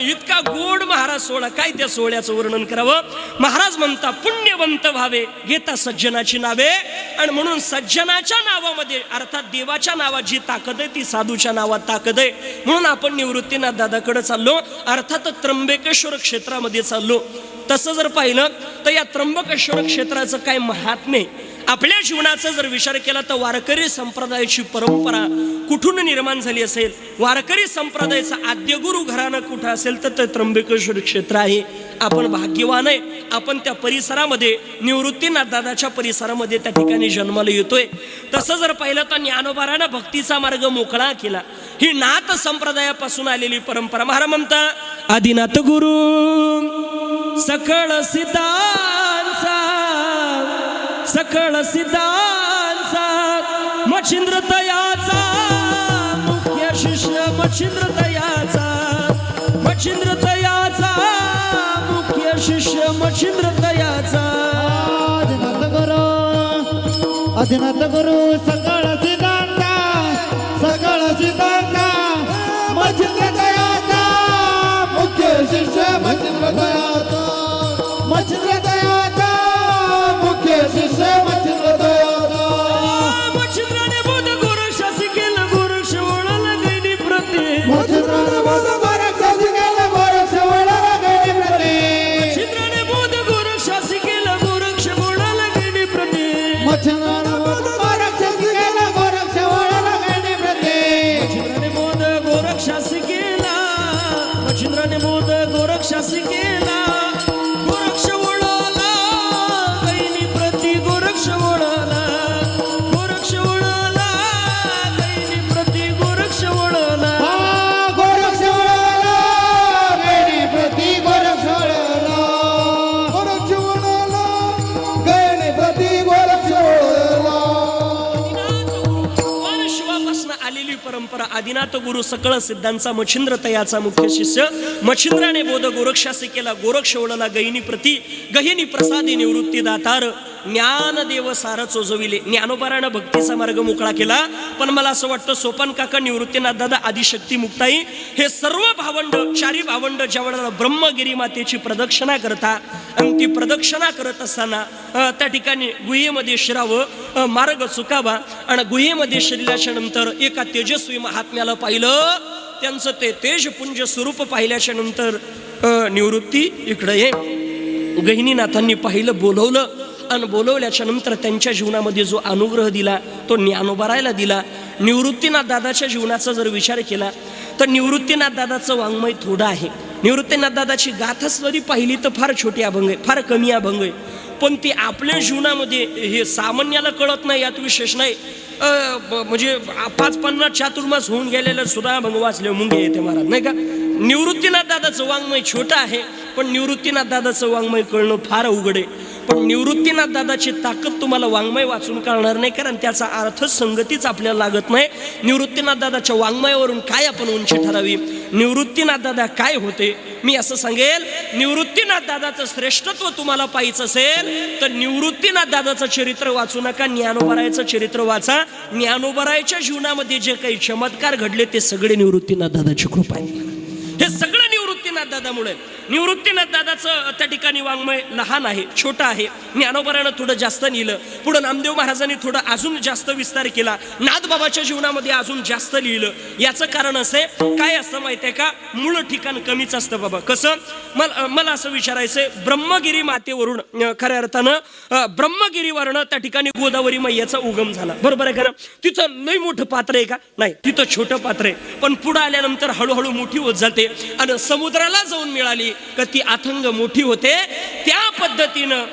इतका गोड महाराज सोहळा काय त्या सोहळ्याचं वर्णन करावं? महाराज म्हणता पुण्यवंत व्हावे घेता सज्जनाची नावे. आणि म्हणून सज्जनाच्या नावामध्ये अर्थात देवाच्या नावात जी ताकद आहे ती साधूच्या नावात ताकद आहे. म्हणून आपण निवृत्तीनाथ दादाकडे चाललो अर्थात त्र्यंबकेश्वर क्षेत्रामध्ये चाललो. तसं जर पाहिलं तर या त्र्यंबकेश्वर क्षेत्राचं काय महात्म्य आपल्या जीवनाचा जर विचार केला तर वारकरी संप्रदायाची परंपरा कुठून निर्माण झाली असेल? वारकरी संप्रदायाचा आद्यगुरु घराणं कुठं असेल तर ते त्र्यंबकेश्वर क्षेत्र आहे. आपण भाग्यवान आहे. आपण त्या परिसरामध्ये निवृत्तीनाथ दादाच्या परिसरामध्ये त्या ठिकाणी जन्माला येतोय. तसं जर पाहिलं तर ज्ञानोबारानं भक्तीचा मार्ग मोकळा केला. ही नाथ संप्रदायापासून आलेली परंपरा. महाराज म्हणता आदिनाथ गुरु सकळ सिद्धांचा सकळ सिद्धांचा मच्छिंद्र तयाचा मुख्य शिष्य मच्छिंद्र तयाचा मच्छिंद्र तयाचा मुख्य शिष्य मच्छिंद्र तयाचा अधिनाथ गुरु अधिनाथ गुरु सकळ सिद्धांत सकळ सिद्धांत मच्छिंद्र तयाचा मुख्य शिष्य मच्छिंद्र तयाचा अज्ञात गुरु सकळ सिद्धांचा मच्छिंद्र तयाचा मुख्य शिष्य. मच्छिंद्राने बोध गोरक्षासी केला. गोरक्ष ओळला गहिनी प्रती गहिनी प्रसादी निवृत्ती दातार ज्ञानदेव सार चोजविले. ज्ञानोबारानं भक्तीचा मार्ग मोकळा केला. पण मला असं वाटतं सोपान काका निवृत्तीनाथ दादा आदिशक्ती मुक्ताई हे सर्व भावंड चारी भावंड ज्या वेळेला ब्रह्मगिरी मातेची प्रदक्षिणा करता आणि ती प्रदक्षिणा करत असताना त्या ठिकाणी गुहेमध्ये शिरावं मार्ग चुकावा आणि गुहेमध्ये शिरल्याच्या नंतर एका तेजस्वी महात्म्याला पाहिलं. त्यांचं ते तेजपुंज स्वरूप पाहिल्याच्या नंतर निवृत्ती इकडे ये. गहिनीनाथांनी पाहिलं बोलवलं. आणि बोलवल्याच्या नंतर त्यांच्या जीवनामध्ये जो अनुग्रह दिला तो ज्ञानोबारायला दिला. निवृत्तीनाथ दादाच्या जीवनाचा जर विचार केला तर निवृत्तीनाथ दादाचं वाङ्मय थोडं आहे. निवृत्तीनाथ दादाची गाथाच जरी पाहिली तर फार छोटी अभंग आहे फार कमी अभंग आहे. पण ती आपल्या जीवनामध्ये हे सामान्याला कळत नाही यात विशेष नाही. म्हणजे पाच पन्नास चातुर्मास होऊन गेलेलं सुद्धा अभंग वाचले मुंगे येते महाराज नाही का? निवृत्तीनाथ दादाचं वाङ्मय छोटं आहे पण निवृत्तीनाथ दादाचं वाङ्मय कळणं फार अवघड आहे. पण निवृत्तीनाथ दादाची ताकद तुम्हाला वाङ्मय वाचून कळणार नाही कारण त्याचा अर्थ संगतीच आपल्याला लागत नाही. निवृत्तीनाथ दादाच्या वाङ्मयावरून काय आपण उंची ठरावी? निवृत्तीनाथ दादा काय होते? मी असं सांगेल निवृत्तीनाथ दादाचं श्रेष्ठत्व तुम्हाला पाहिजे असेल तर निवृत्तीनाथ दादाचं चरित्र वाचू नका ज्ञानोबरायचं चरित्र वाचा. ज्ञानोबरायच्या जीवनामध्ये जे काही चमत्कार घडले ते सगळे निवृत्तीनाथ दादाची कृपा आहे. हे सगळं निवृत्तीनाथ दादामुळे. निवृत्तीनाथ दादाचं त्या ठिकाणी वाङ्मय लहान आहे छोटं आहे. ज्ञानोबरानं थोडं जास्त लिहिलं. पुढं नामदेव महाराजांनी थोडं अजून जास्त विस्तार केला. नाथबाबाच्या जीवनामध्ये अजून जास्त लिहिलं. याचं कारण असं आहे काय असतं माहिती आहे का? मूळ ठिकाण कमीच असतं बाबा. कसं? मला मला असं विचारायचंय ब्रह्मगिरी मातेवरून खऱ्या अर्थानं ब्रह्मगिरीवरनं त्या ठिकाणी गोदावरी मैयाचा उगम झाला. बरोबर आहे का तिथं लई मोठं पात्र आहे का? नाही तिथं छोटं पात्र आहे. पण पुढं आल्यानंतर हळूहळू मोठी होत जाते. आणि समुद्राला जाऊन मिळाली. का ती अथंग मोठी होते त्या पद्धतीनं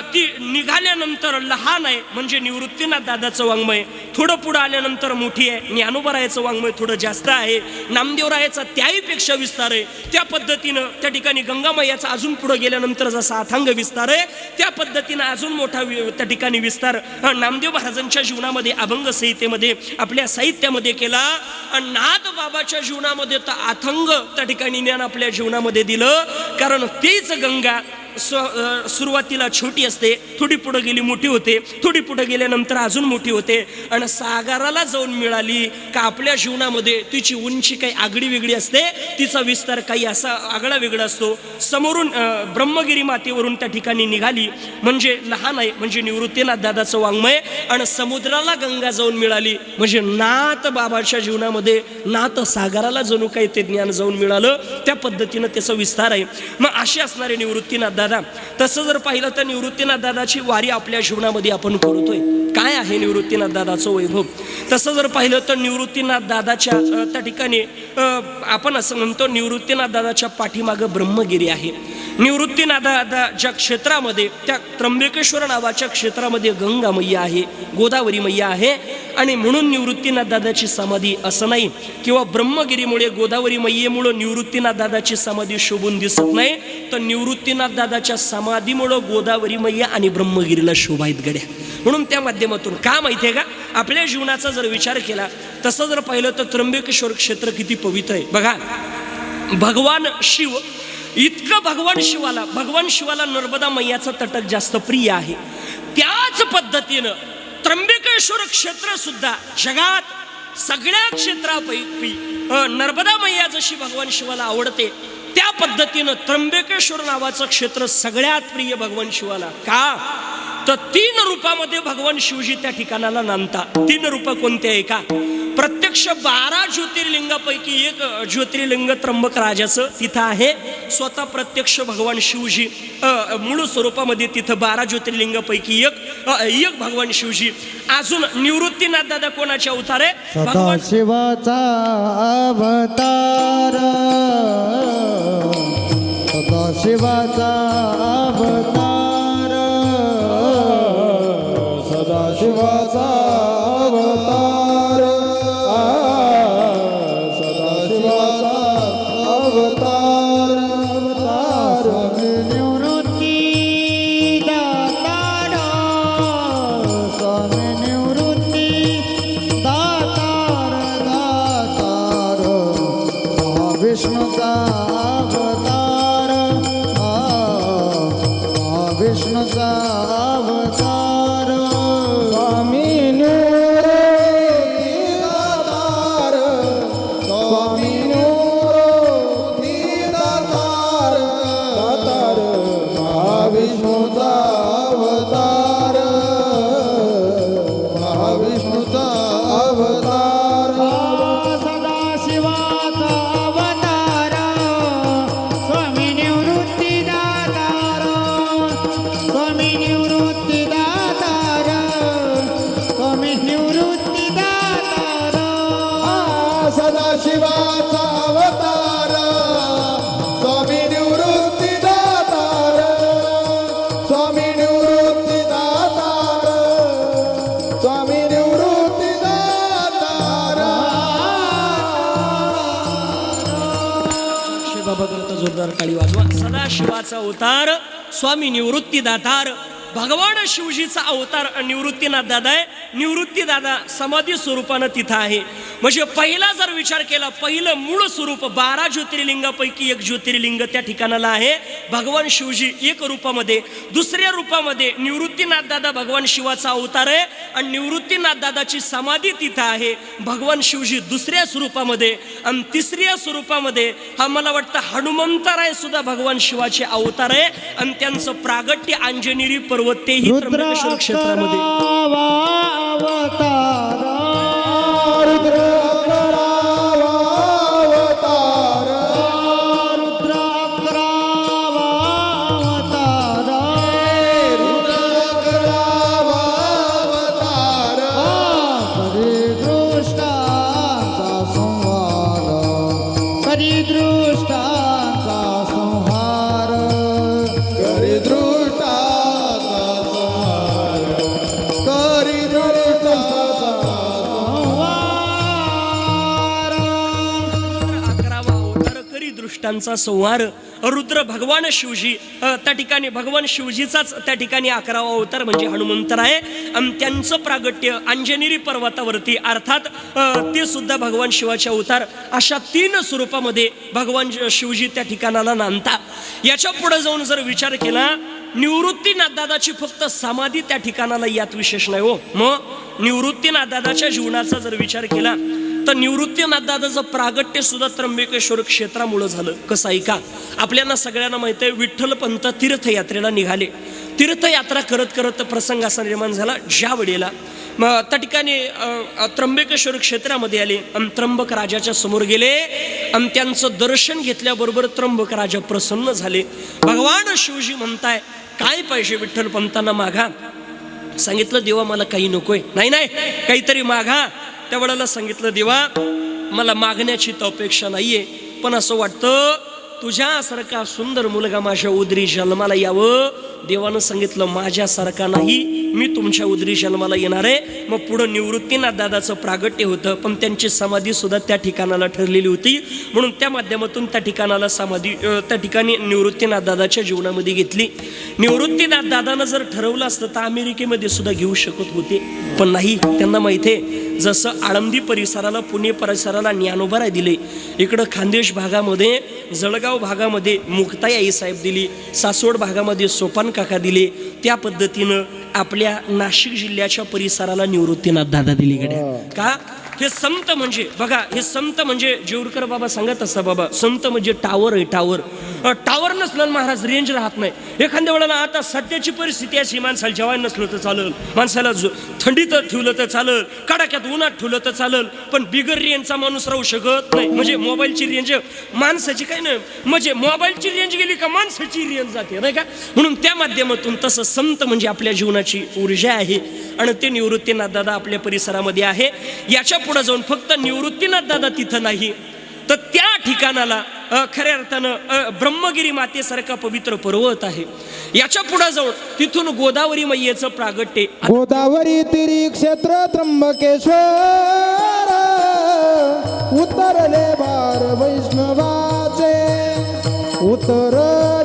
ती निघाल्यानंतर लहान आहे म्हणजे निवृत्तीनाथ दादाचं वाङ्मय. थोडं पुढं आल्यानंतर मोठी आहे. ज्ञानोबरायाचं वाङ्मय थोडं जास्त आहे. नामदेवरायाचा त्याहीपेक्षा विस्तार आहे. त्या पद्धतीनं त्या ठिकाणी गंगामायाचा अजून पुढं गेल्यानंतर जसा अथांग विस्तार आहे त्या पद्धतीनं अजून मोठा वि- त्या ठिकाणी विस्तार. नामदेव महाराजांच्या जीवनामध्ये अभंग संहितेमध्ये आपल्या साहित्यामध्ये केला. आणि नाथ बाबाच्या जीवनामध्ये तर अथंग त्या ठिकाणी ज्ञान आपल्या जीवनामध्ये दिलं. कारण तेच गंगा सुरुवातीला छोटी असते थोडी पुढे गेली मोठी होते थोडी पुढे गेल्यानंतर अजून मोठी होते. आणि सागराला जाऊन मिळाली का आपल्या जीवनामध्ये तिची उंची काही आगडी वेगळी असते तिचा विस्तार काही असा आगळा वेगळा असतो. समोरून ब्रह्मगिरी मातेवरून त्या ठिकाणी निघाली. म्हणजे लहान आहे म्हणजे निवृत्तीनाथ दादाचं वाङ्मय. आणि समुद्राला गंगा जाऊन मिळाली. म्हणजे नाथ बाबाच्या जीवनामध्ये नाथ सागराला जणू काही ते ज्ञान जाऊन मिळालं. त्या पद्धतीनं त्याचा विस्तार आहे. मग असे असणारे निवृत्तीनाथ दादा तसं जर पाहिलं तर निवृत्तीनाथ दादाची वारी आपल्या जीवनामध्ये आपण करतोय. काय आहे निवृत्तीनाथ दादाचं वैभव? तसं जर पाहिलं तर निवृत्तीनाथ दादाच्या त्या ठिकाणी आपण असं म्हणतो निवृत्तीनाथ दादाच्या पाठीमागं ब्रह्मगिरी आहे. निवृत्तीनाथ ज्या क्षेत्रामध्ये त्या त्र्यंबकेश्वर नावाच्या क्षेत्रामध्ये गंगा मैया आहे गोदावरी मैया आहे. आणि म्हणून निवृत्तीनाथ दादाची समाधी असं नाही किंवा ब्रह्मगिरीमुळे गोदावरी मैयेमुळं निवृत्तीनाथ दादाची समाधी शोभून दिसत नाही तर निवृत्तीनाथ दादाच्या समाधीमुळं गोदावरी मैया आणि ब्रह्मगिरीला शोभायत गड्या. म्हणून त्या माध्यमातून का माहिती आहे का? आपल्या जीवनाचा जर विचार केला तसं जर पाहिलं तर त्र्यंबकेश्वर क्षेत्र किती पवित्र आहे. बघा भगवान शिव इतकं भगवान शिवाला भगवान शिवाला नर्मदा मैयाचं तटक जास्त प्रिय आहे. त्याच पद्धतीनं त्र्यंबकेश्वर क्षेत्र सुद्धा जगात सगळ्या क्षेत्रापैकी नर्मदा मैया जशी भगवान शिवाला आवडते त्या पद्धतीनं त्र्यंबकेश्वर नावाचं क्षेत्र सगळ्यात प्रिय भगवान शिवाला. का? तर तीन रूपामध्ये भगवान शिवजी त्या ठिकाणाला नांदता तीन रूप कोणते आहे का? प्रत्यक्ष बारा ज्योतिर्लिंगापैकी एक ज्योतिर्लिंग त्र्यंबक राजाचं तिथं आहे. स्वतः प्रत्यक्ष भगवान शिवजी मूळ स्वरूपामध्ये तिथं बारा ज्योतिर्लिंगापैकी एक एक भगवान शिवजी. अजून निवृत्तीनाथ दादा कोणाचे अवतार आहे? भगवान सदाशिवाचा अवतार. सदाशिवाचा উষ্ণতা टाळी वाजवा. सदाशिवाचा अवतार स्वामी निवृत्ती दातार भगवान शिवजीचा अवतार निवृत्तीनाथ दादा आहे. निवृत्ती दादा समाधी स्वरूपानं तिथं आहे. म्हणजे पहिला जर विचार केला पहिलं मूळ स्वरूप बारा ज्योतिर्लिंगापैकी एक ज्योतिर्लिंग त्या ठिकाणाला आहे. भगवान शिवजी एक रूपामध्ये दुसऱ्या रूपामध्ये निवृत्तीनाथ दादा भगवान शिवाचा अवतार आहे आणि निवृत्तीनाथ दादाची समाधी तिथं आहे. भगवान शिवजी दुसऱ्या स्वरूपामध्ये आणि तिसऱ्या स्वरूपामध्ये हा मला वाटतं हनुमंतराय सुद्धा भगवान शिवाचे अवतार आहे आणि त्यांचं प्रागट्य अंजनेरी पर्वत तेही क्षेत्रामध्ये. ભારત त्यांचा संहार रुद्र भगवान शिवजी त्या ठिकाणी भगवान शिवजीचाच त्या ठिकाणी अकरावा अवतार म्हणजे हनुमंतर आहे. आणि त्यांचं प्रागट्य अंजनेरी पर्वतावरती अर्थात ते सुद्धा भगवान शिवाचे अवतार अशा तीन स्वरूपामध्ये भगवान शिवजी त्या ठिकाणाला नांदता याच्यापुढे जाऊन जर विचार केला निवृत्तीनाथदादाची फक्त समाधी त्या ठिकाणाला यात विशेष नाही हो. मग निवृत्तीनाथदादाच्या जीवनाचा जर विचार केला तर निवृत्तीनाथ दादाचं प्रागट्य सुद्धा त्र्यंबकेश्वर क्षेत्रामुळं झालं. कसं ऐका आपल्याला सगळ्यांना माहीत आहे विठ्ठलपंत तीर्थयात्रेला निघाले. तीर्थयात्रा करत करत प्रसंग असा निर्माण झाला. ज्या वेळेला मग त्या ठिकाणी त्र्यंबकेश्वर क्षेत्रामध्ये आले आणि त्र्यंबक राजाच्या समोर गेले आणि त्यांचं दर्शन घेतल्याबरोबर त्र्यंबक राजा प्रसन्न झाले. भगवान शिवजी म्हणताय काय पाहिजे विठ्ठल पंतांना मागा सांगितलं देवा मला काही नकोय. नाही नाही काहीतरी मागा त्या वडाला सांगितलं देवा मला मागण्याची तर अपेक्षा नाहीये पण असं वाटतं तुझ्यासारखा सुंदर मुलगा माझ्या उदरी जन्माला यावं. देवानं सांगितलं माझ्यासारखा नाही मी तुमच्या उदरी जन्माला येणार आहे. मग पुढं निवृत्तीनाथ दादाचं प्रागट्य होतं पण त्यांची समाधी सुद्धा त्या ठिकाणाला ठरलेली होती. म्हणून त्या माध्यमातून त्या ठिकाणाला समाधी त्या ठिकाणी निवृत्तीनाथ दादाच्या जीवनामध्ये घेतली. निवृत्तीनाथ दादानं जर ठरवलं असतं तर अमेरिकेमध्ये सुद्धा घेऊ शकत होते. पण नाही त्यांना माहिती आहे जसं आळंदी परिसराला पुणे परिसराला ज्ञानोबाराय दिले इकडं खानदेश भागामध्ये जळगाव भागामध्ये मुक्ताई आई साहेब दिली सासवड भागामध्ये सोपान काका दिले त्या पद्धतीनं आपल्या नाशिक जिल्ह्याच्या परिसराला निवृत्तीनाथ दादा दिली गड्या. का? हे संत म्हणजे बघा हे संत म्हणजे जेवरकर बाबा सांगत असता बाबा संत म्हणजे टावर आहे टावर टावर नसलं महाराज रेंज राहत नाही. एखाद्या वेळेला आता सध्याची परिस्थिती अशी माणसाला जेवायला नसलं तर चालेल. माणसाला जो- थंडीत ठेवलं तर चालेल कडाक्यात उन्हात ठेवलं तर चालेल पण बिगर रेंजचा माणूस राहू शकत नाही. म्हणजे मोबाईलची रेंज माणसाची काय नाही. म्हणजे मोबाईलची रेंज गेली का माणसाची रेंज जाते नाही का? म्हणून त्या माध्यमातून तसं संत म्हणजे आपल्या जीवनाची ऊर्जा आहे. आणि ते निवृत्तीनाथ दादा आपल्या परिसरामध्ये आहे. याच्या पुढे जाऊन फक्त निवृत्तीनाथ दादा तिथं नाही. तर त्या ठिकाणाला खऱ्या अर्थानं ब्रह्मगिरी मातेसारखा पवित्र पर्वत आहे. याच्यापुढे जाऊन तिथून गोदावरी मैयेचं प्रागट्य गोदावरी तिरी क्षेत्र त्र्यंबकेश्वर. उतरले भार वैष्णवाचे उतरले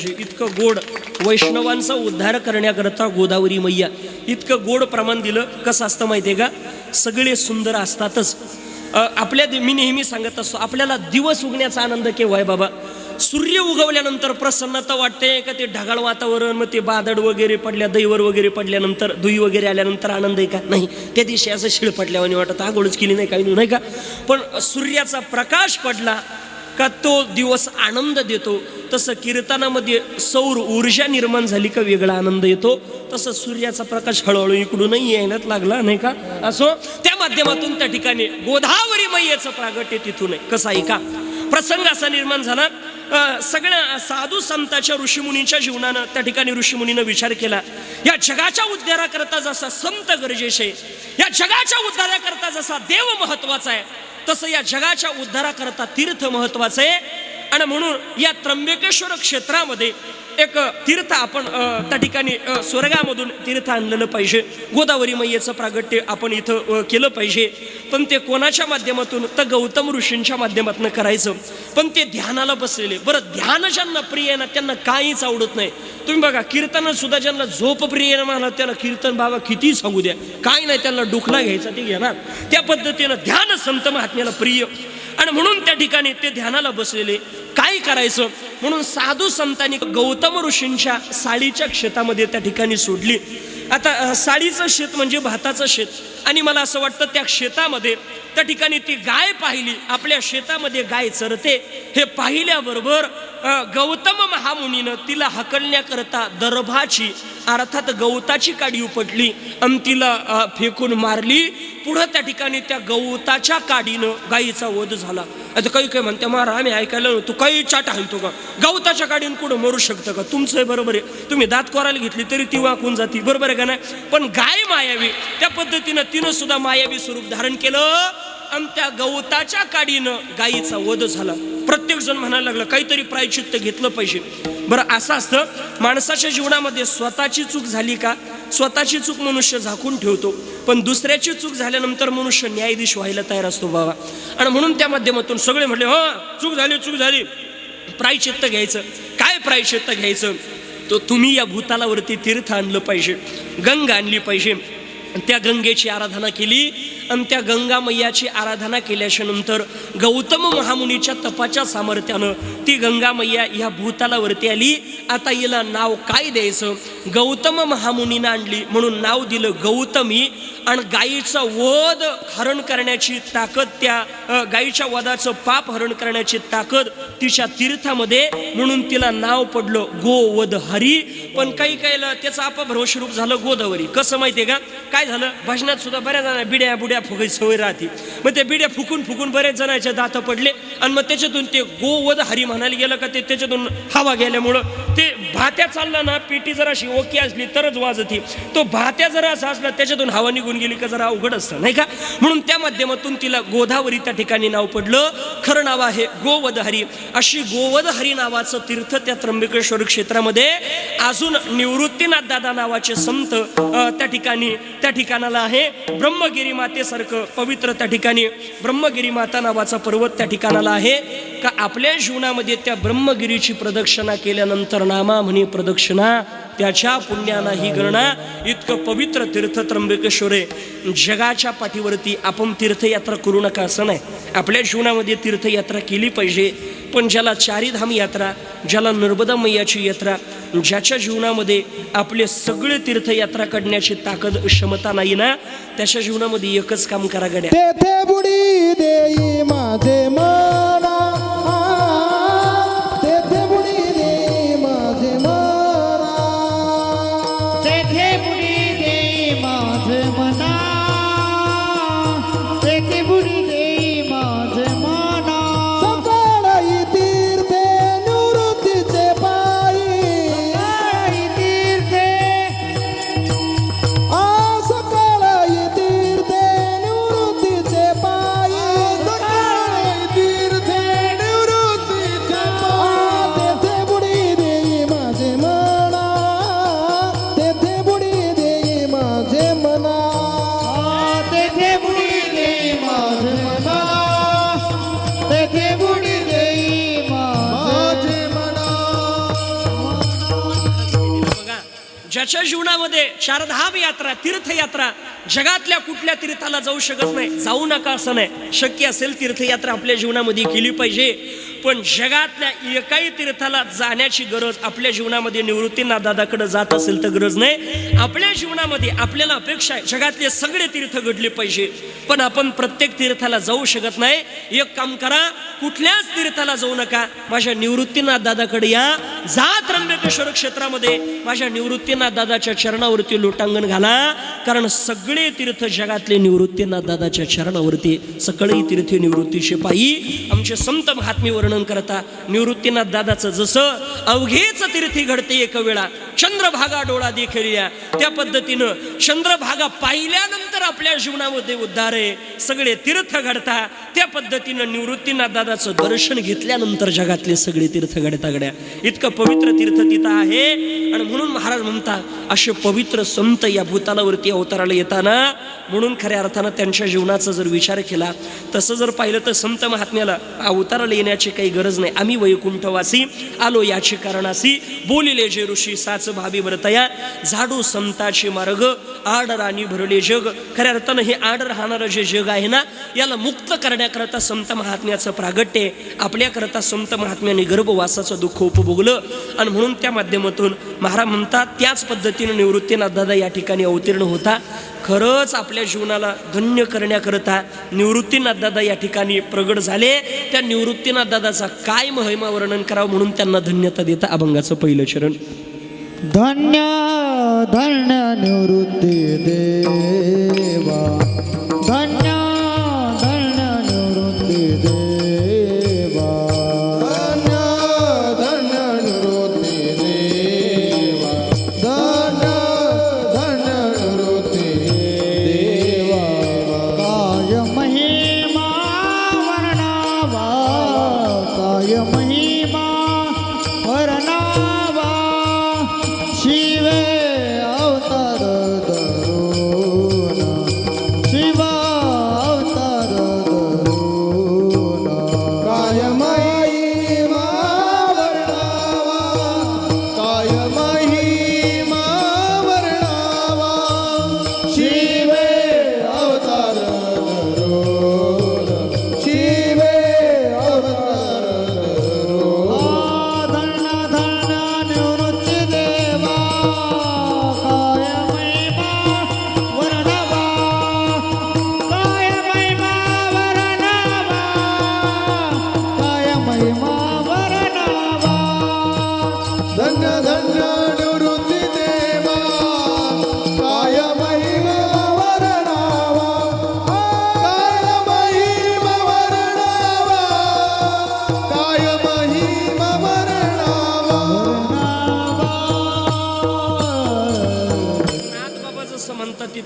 पाहिजे इतकं गोड वैष्णवांचा उद्धार करण्याकरता गोदावरी मैया. इतकं गोड प्रमाण दिलं. कसं असतं माहितीये का? सगळे सुंदर असतातच. आपल्या मी नेहमी सांगत असतो आपल्याला दिवस उगण्याचा आनंद केव्हा आहे बाबा? सूर्य उगवल्यानंतर प्रसन्नता वाटते का ते ढगाळ वातावरण मग ते बादड वगैरे पडल्या दैवर वगैरे पडल्यानंतर दुई वगैरे आल्यानंतर आनंद आहे का? नाही. त्या दिवशी असं शिळ पडल्यावानी वाटत आगोळच केली नाही काही नाही का? पण सूर्याचा प्रकाश पडला का तो दिवस आनंद देतो? तसं कीर्तनामध्ये सौर ऊर्जा निर्माण झाली का वेगळा आनंद येतो? तसं सूर्याचा प्रकाश हळूहळू इकडूनही येण्यात लागला नाही का? असो त्या माध्यमातून त्या ठिकाणी गोदावरी मैयाचं प्रागट्य तिथून आहे. कसं आहे का? प्रसंग असा निर्माण झाला. सगळ्या साधू संतांच्या ऋषीमुनीच्या जीवनानं त्या ठिकाणी ऋषीमुनीनं विचार केला. या जगाच्या उद्धाराकरता जसा संत गरजेचे आहे या जगाच्या उद्धाराकरता जसा देव महत्त्वाचा आहे तसं या जगाच्या उद्धाराकरता तीर्थ महत्वाचं आहे. आणि म्हणून या त्र्यंबकेश्वर क्षेत्रामध्ये एक तीर्थ आपण त्या ठिकाणी स्वर्गामधून तीर्थ आणलेलं पाहिजे. गोदावरी मैयेचं प्रागट्य आपण इथं केलं पाहिजे. पण ते कोणाच्या माध्यमातून? तर गौतम ऋषींच्या माध्यमातून करायचं. पण ते ध्यानाला बसलेले. बरं ध्यान ज्यांना प्रिय आहे ना त्यांना काहीच आवडत नाही. तुम्ही बघा कीर्तनात सुद्धा ज्यांना झोप प्रिय म्हणा त्याला कीर्तन बाबा किती सांगू द्या. काय नाही त्यांना डुकला घ्यायचा ते घेणार. त्या पद्धतीनं ध्यान संत महात्म्याला प्रिय. आणि म्हणून त्या ठिकाणी ते ध्यानाला बसलेले. काय करायचं? म्हणून साधू संतांनी गौतम ऋषींच्या साडीच्या शेतामध्ये त्या ठिकाणी सोडली. आता साडीचं शेत म्हणजे भाताचं शेत. आणि मला असं वाटतं त्या शेतामध्ये त्या ठिकाणी ती गाय पाहिली. आपल्या शेतामध्ये गाय चरते. हे पाहिल्याबरोबर गौतम महामुनीनं तिला हकलण्याकरता दर्भाची अर्थात गवताची काडी उपटली आणि तिला फेकून मारली. पुढं त्या ठिकाणी त्या गवताच्या काडीनं गायीचा वध झाला. आता काही काय म्हणते मारा आम्ही ऐकायला नव्हतो. तू काही चाट हाणतो का? गवताच्या गाडीनं कुठं मरू शकतं का? तुमचं आहे बरोबर आहे. तुम्ही दात कोरायला घेतली तरी ती वाकून जाती. बरोबर आहे का नाही? पण गाय मायावी त्या पद्धतीनं तिनं सुद्धा मायावी स्वरूप धारण केलं. आणि त्या गवताच्या काडीनं गायीचा वध झाला. प्रत्येक जण म्हणायला लागलं काहीतरी प्रायचित्त घेतलं पाहिजे. बरं असं असतं माणसाच्या जीवनामध्ये स्वतःची चूक झाली का? स्वतःची चूक मनुष्य झाकून ठेवतो. पण दुसऱ्याची चूक झाल्यानंतर मनुष्य न्यायाधीश व्हायला तयार असतो बाबा. आणि म्हणून त्या माध्यमातून सगळे म्हटले हो चूक झाली चूक झाली. प्रायचित्त घ्यायचं. काय प्रायचित्त घ्यायचं? तो तुम्ही या भूतालावरती तीर्थ आणलं पाहिजे. गंगा आणली पाहिजे. आणि त्या गंगेची आराधना केली. आणि त्या गंगा मैयाची आराधना केल्याच्यानंतर गौतम महामुनीच्या तपाच्या सामर्थ्यानं ती गंगा मैया ह्या भूतालावरती आली. आता हिला नाव काय द्यायचं? गौतम महामुनीनं आणली म्हणून नाव दिलं गौतमी. आणि गायीचा वध हरण करण्याची ताकद त्या गायीच्या वधाचं पाप हरण करण्याची ताकद तिच्या तीर्थामध्ये म्हणून तिला नाव पडलं गोवध हरी. पण काही काहीला त्याचं अपभ्रंशरूप झालं गोदावरी. कसं माहितीये का? काय झालं? भजनात सुद्धा बऱ्याच बिड्या बिड्या बिड्या फुगायची सवय राहते. मग त्या बिड्या फुकून फुकून बरेच जणांच्या दात पडले आणि मग त्याच्यातून ते गोवध हरी म्हणायला गेलं का ते त्याच्यातून हवा गेल्यामुळं ते भात्या चालला ना पेटी जर अशी ओके असली तरच वाजती. तो भात्या जर असा असला त्याच्यातून हवा निघून गेली का जरा अवघड असतं नाही का? म्हणून त्या माध्यमातून तिला गोदावरी त्या ठिकाणी नाव पडलं. खरं नाव आहे गोवधहरी अशी गोवधहरी नावाचं तीर्थ त्या त्र्यंबकेश्वर क्षेत्रामध्ये अजून निवृत्तीनाथ दादा नावाचे संत त्या ठिकाणी त्या ठिकाणाला आहे. ब्रह्मगिरी मातेसारखं पवित्र त्या ठिकाणी ब्रह्मगिरी माता नावाचा पर्वत त्या ठिकाणाला आहे. का आपल्या जीवनामध्ये त्या ब्रह्मगिरीची प्रदक्षिणा केल्यानंतर नामा म्हणे प्रदक्षिणा त्याच्या पुण्यानं ही गणना. इतकं पवित्र तीर्थ त्र्यंबकेश्वर आहे. जगाच्या पाठीवरती आपण तीर्थयात्रा करू नका असं नाही. आपल्या जीवनामध्ये तीर्थयात्रा केली पाहिजे. पण ज्याला चारीधाम यात्रा ज्याला नर्मदा मैयाची यात्रा ज्याच्या जीवनामध्ये आपले सगळे तीर्थयात्रा काढण्याची ताकद क्षमता नाही ना त्याच्या जीवनामध्ये एकच काम करा गड्या. बुडी देई माझे मना ज्याच्या जीवनामध्ये चारधाम यात्रा तीर्थयात्रा जगातल्या कुठल्या तीर्थाला जाऊ शकत नाही. जाऊ नका असं नाही. शक्य असेल तीर्थयात्रा आपल्या जीवनामध्ये केली पाहिजे. पण जगातल्या एकाही तीर्थाला जाण्याची गरज आपल्या जीवनामध्ये निवृत्तींना दादाकडे जात असेल तर गरज नाही. आपल्या जीवनामध्ये आपल्याला अपेक्षा आहे. जगातले सगळे तीर्थ घडले पाहिजे. पण आपण प्रत्येक तीर्थाला जाऊ शकत नाही. एक काम करा कुठल्याच तीर्थाला जाऊ नका. माझ्या निवृत्तीनाथ दादाकडे या. जा त्र्यंबकेश्वर क्षेत्रामध्ये. माझ्या निवृत्तीनाथ दादाच्या चरणावरती लोटांगण घाला. कारण सगळे तीर्थ जगातले निवृत्तीनाथ दादाच्या चरणावरती. सकळी तीर्थ निवृत्तीचे पायी आमचे संत महात्मे वर्णन करता निवृत्तीनाथ दादाचं जसं अवघेच तीर्थी घडते एक वेळा. चंद्रभागा डोळा देखील त्या पद्धतीनं चंद्रभागा पाहिल्यानंतर आपल्या जीवनामध्ये उद्धार आहे सगळे तीर्थ घडता. त्या पद्धतीनं निवृत्तीनाथ दादाचं दर्शन घेतल्यानंतर जगातले सगळे तीर्थ घडता घड्या इतकं पवित्र तीर्थ तिथं आहे. आणि म्हणून महाराज म्हणतात असे पवित्र संत या भूतालावरती अवताराला येताना म्हणून खऱ्या अर्थानं त्यांच्या जीवनाचा जर विचार केला तसं जर पाहिलं तर संत महात्म्याला अवताराला येण्याची काही गरज नाही. आम्ही वैकुंठवासी आलो याची कारणासी बोलिले जे ऋषी साच भावी व्रतया झाडू संताची मार्ग आड राणी भरले जग. खऱ्या अर्थानं हे आड राहणारं जे जग आहे ना याला मुक्त करण्याकरता संत महात्म्याचं प्रागट्य आपल्याकरता संत महात्म्याने गर्भवासाचं दुःख उपभोगलं आणि म्हणून त्या माध्यमातून महाराज म्हणतात त्याच पद्धतीनं निवृत्तीनाथ दादा या ठिकाणी अवतीर्ण होता. खरंच आपल्या जीवनाला धन्य करण्याकरता निवृत्तीनाथ दादा या ठिकाणी प्रगट झाले. त्या निवृत्तीनाथ दादाचा काय महिमा वर्णन करावं म्हणून त्यांना धन्यता देता अभंगाचं पहिलं चरण. धन्य धन्य निवृत्ती देवा धन्य धन्य निवृत्ती देवा.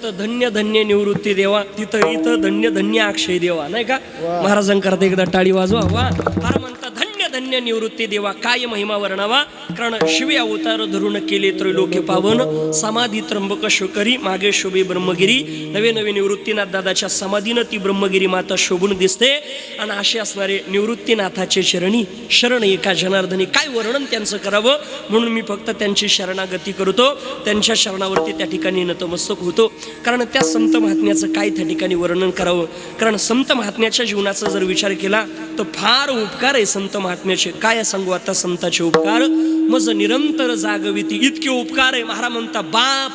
तिथं धन्य धन्य निवृत्ती देवा तिथं इथं धन्य धन्य अक्षय देवा नाही का? महाराजांकरता एकदा टाळी वाजवा. वा फार निवृत्ती देवा काय महिमा वर्णावा? कारण शिवे अवतार धरून केले त्रैलोक्य पावन समाधी त्र्यंबक शुकरी मागे शोभे ब्रह्मगिरी नवे नवे निवृत्तीनाथ दादाच्या समाधीनं ती ब्रह्मगिरी माता शोभून दिसते. आणि असे असणारे निवृत्तीनाथाचे शरणी शरण एका जनार्दनी काय वर्णन त्यांचं करावं? म्हणून मी फक्त त्यांची शरणागती करतो. त्यांच्या शरणावरती त्या ठिकाणी नतमस्तक होतो. कारण त्या संत महात्म्याचं काय त्या ठिकाणी वर्णन करावं? कारण संत महात्म्याच्या जीवनाचा जर विचार केला तर फार उपकार आहे संत महात्म्याच्या महात्म्याचे काय सांगू आता संताचे उपकार? मज निरंतर जागविती इतके उपकार आहे. महाराज म्हणता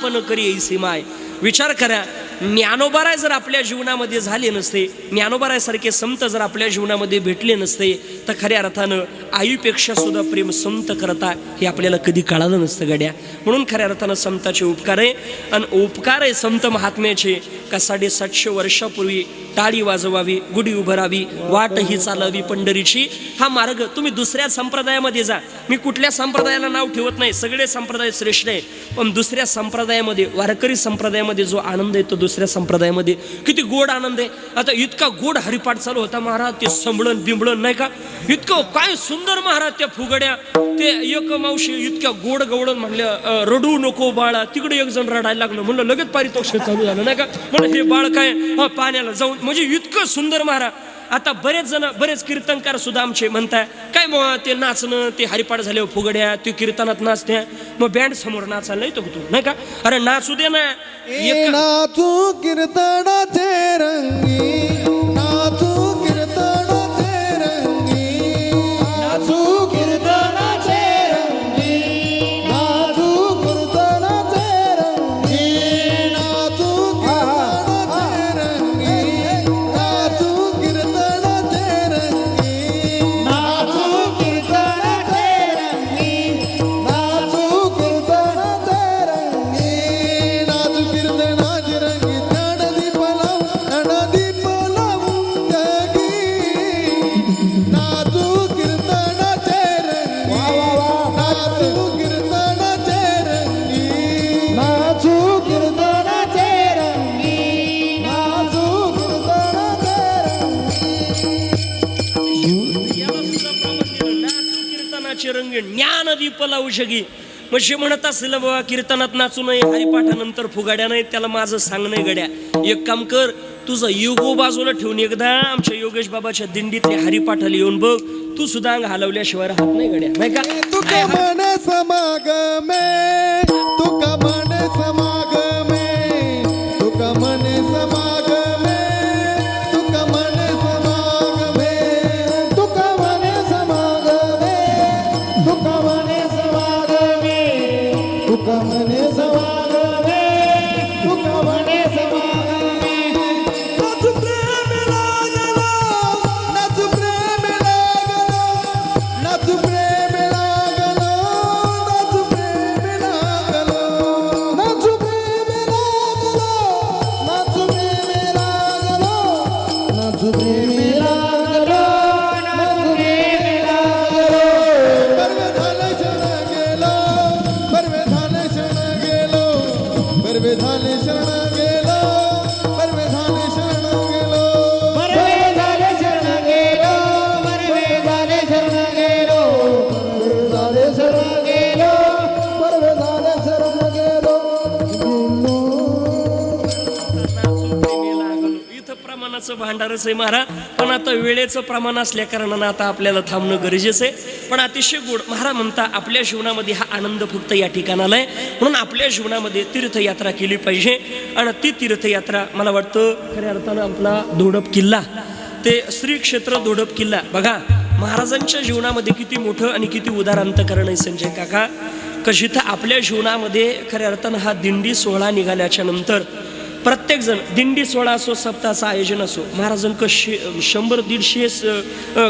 न करी ऐसी माय विचार करा ज्ञानोबाराय जर आपल्या जीवनामध्ये झाले नसते ज्ञानोबारायसारखे संत जर आपल्या जीवनामध्ये भेटले नसते तर खऱ्या अर्थानं आईपेक्षा सुद्धा प्रेम संत करता हे आपल्याला कधी कळालं नसतं गड्या. म्हणून खऱ्या अर्थानं संताचे उपकार आहे. आणि उपकार आहे संत महात्म्याचे का साडेसातशे वर्षापूर्वी टाळी वाजवावी गुढी उभारावी वाट ही चालावी पंढरीची. हा मार्ग तुम्ही दुसऱ्या संप्रदायामध्ये जा. मी कुठल्या संप्रदायाला नाव ठेवत नाही सगळे संप्रदाय श्रेष्ठ आहे. पण दुसऱ्या संप्रदायामध्ये वारकरी संप्रदायामध्ये जो आनंद आहे तो दुसऱ्या संप्रदायामध्ये. किती गोड आनंद आहे. आता इतका गोड हरिपाठ चालू होता महाराज ते संबळण बिंबळण नाही का? इतकं काय सुंदर महाराज त्या फुगड्या ते एक मावशी इतक्या गोड गवडण म्हणल्या अं, रडू नको बाळा तिकडे एक जण रडायला लागलं. म्हणलं लगेच पारितोषिक चालू झालं नाही का? म्हणलं हे बाळ काय? हा पाण्याला जाऊन. म्हणजे इतकं सुंदर महाराज. आता बरेच जण बरेच कीर्तनकार सुद्धा आमचे म्हणताय काय मग ते नाचणं ते हरिपाठ झाले फुगड्या ते कीर्तनात नाचत्या मग बँड समोर नाचायला येतो तू? नाही का? अरे नाचू दे ना. नाचू कीर्तनाचे रंगी. ज्ञानदीप लावू शकी म्हणजे म्हणत असेल बाबा कीर्तनात नाचू नये हरिपाठानंतर फुगाड्या नाही त्याला माझं सांगणं गड्या. एक काम कर तुझं युगो बाजूला ठेवून एकदा आमच्या योगेश बाबाच्या दिंडीतल्या हरिपाठाला येऊन बघ. तू सुद्धा अंग हलवल्याशिवाय राहत नाही गड्या. नाही का? तुका मन समागमे तुका मन समागमे प्रमाणाचं आहे महाराज. पण आता वेळेचं प्रमाण असल्या कारणानं आता आपल्याला थांबणं गरजेचं आहे. पण अतिशय गोड महाराज म्हणता आपल्या जीवनामध्ये हा आनंद फक्त या ठिकाणाला आहे. म्हणून आपल्या जीवनामध्ये तीर्थयात्रा केली पाहिजे. आणि ती तीर्थयात्रा मला वाटतं खऱ्या अर्थानं आपला धोडप किल्ला ते श्री क्षेत्र धोडप किल्ला. बघा महाराजांच्या जीवनामध्ये किती मोठं आणि किती उदारांत करणं आहे संजय काका. कशी तर आपल्या जीवनामध्ये खऱ्या अर्थानं हा दिंडी सोहळा निघाल्याच्या नंतर प्रत्येकजण दिंडी सोहळा असो सप्ताहाचं आयोजन असो महाराजांक शे शंभर दीडशे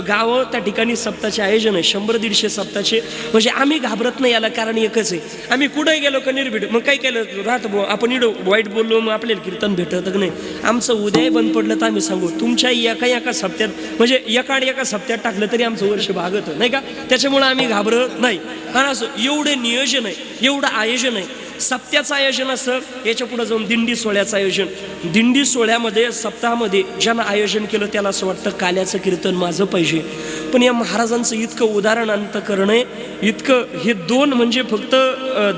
गावं त्या ठिकाणी सप्ताहाचे आयोजन आहे. शंभर दीडशे सप्ताहाचे. म्हणजे आम्ही घाबरत नाही याला कारण एकच आहे. आम्ही कुठंही गेलो का निर्भीड? मग काय केलं? राहत बुवा, आपण इडो वाईट बोललो मग आपल्याला कीर्तन भेटत का नाही. आमचं उदय बंद पडलं तर आम्ही सांगू तुमच्या एका एका सप्त्यात म्हणजे एका आणि एका सप्त्यात टाकलं तरी आमचं वर्ष भागत नाही का? त्याच्यामुळं आम्ही घाबरत नाही. कारण असं एवढं नियोजन आहे एवढं आयोजन आहे. सप्त्याचं आयोजन असं याच्यापुढे जाऊन दिंडी सोहळ्याचं आयोजन. दिंडी सोहळ्यामध्ये सप्ताहामध्ये ज्यानं आयोजन केलं त्याला असं वाटतं काल्याचं कीर्तन माझं पाहिजे. पण या महाराजांचं इतकं उदाहरण अंत करणे इतकं हे दोन म्हणजे फक्त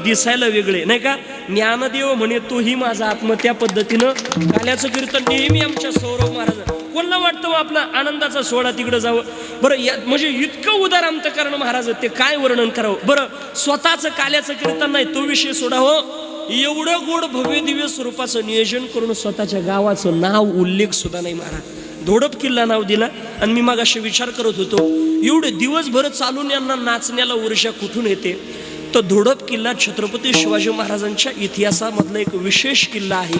दिसायला वेगळे. नाही का? ज्ञानदेव म्हणे तोही माझा आत्म त्या पद्धतीनं काल्याचं कीर्तन नेहमी आमच्या सौरव महाराज कोणाला वाटतं मग आपला आनंदाचा सोहळा तिकडं जावं? बरं या म्हणजे इतकं उदार अंतकरण महाराज ते काय वर्णन करावं? बरं स्वतःचं काल्याचं कीर्तन नाही तो विषय सोडा हो. एवढं गोड भव्य दिव्य स्वरूपाचं नियोजन करून स्वतःच्या गावाचं नाव उल्लेख सुद्धा नाही महाराज. धोडप किल्ला नाव दिला आणि मी मग विचार करत होतो एवढे दिवसभर चालून यांना नाचण्याला ऊर्जा कुठून येते? तर धोडप किल्ला छत्रपती शिवाजी महाराजांच्या इतिहासामधला एक विशेष किल्ला आहे.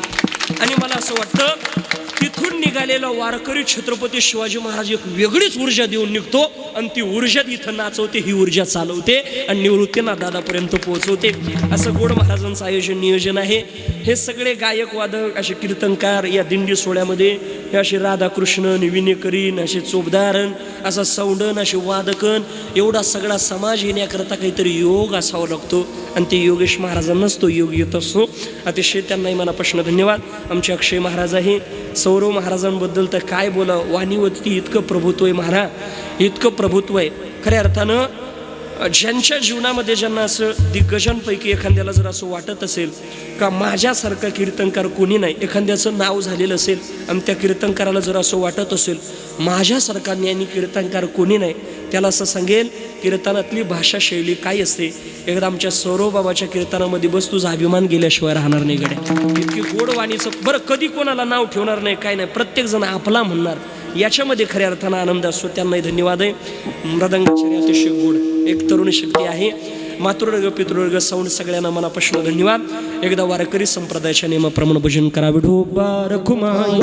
आणि मला असं वाटतं तिथून निघालेला वारकरी छत्रपती शिवाजी महाराज एक वेगळीच ऊर्जा देऊन निघतो आणि ती ऊर्जा इथं नाचवते ही ऊर्जा चालवते आणि निवृत्तींना दादापर्यंत पोहोचवते. असं गोड महाराजांचं आयोजन नियोजन आहे. हे सगळे गायक वादक असे कीर्तनकार या दिंडी सोहळ्यामध्ये हे असे राधाकृष्ण विनेकरीन असे चोपदारण असा सौंडन असे वादकन एवढा सगळा समाज येण्याकरता काहीतरी योग असावा लागतो. आणि ते योगेश महाराजांनाच तो योग येत असतो. अतिशय त्यांनाही मनापासून धन्यवाद. आमचे अक्षय महाराज आहे. सौरव महाराजांबद्दल तर काय बोला वाणीवरती इतकं प्रभुत्व आहे महाराज. इतकं प्रभुत्व आहे. खऱ्या अर्थानं ज्यांच्या जीवनामध्ये ज्यांना असं दिग्गजांपैकी एखाद्याला जर असं वाटत असेल का माझ्यासारखा कीर्तनकार कोणी नाही एखाद्याचं नाव झालेलं असेल आणि त्या कीर्तनकाराला जर असं वाटत असेल माझ्यासारखा ज्ञानी कीर्तनकार कोणी नाही त्याला असं सांगेल कीर्तनातली भाषा शैली काय असते? एकदा आमच्या सौरव बाबाच्या कीर्तनामध्ये बस तुझा अभिमान गेल्याशिवाय राहणार नाही गड्या. इतकी गोड वाणीचं बरं कधी कोणाला नाव ठेवणार नाही काय नाही प्रत्येकजण आपला म्हणणार. याच्यामध्ये खऱ्या अर्थानं आनंद असतो त्यांनाही धन्यवाद आहे. मृदंगाचार्य अतिशय गोड एक तरुण शक्ती आहे. मातृवर्ग पितृवर्ग सौंड सगळ्यांना मनापासून धन्यवाद. एकदा वारकरी संप्रदायाच्या नियमाप्रमाणे भजन करावे. ढोबा रखुमाई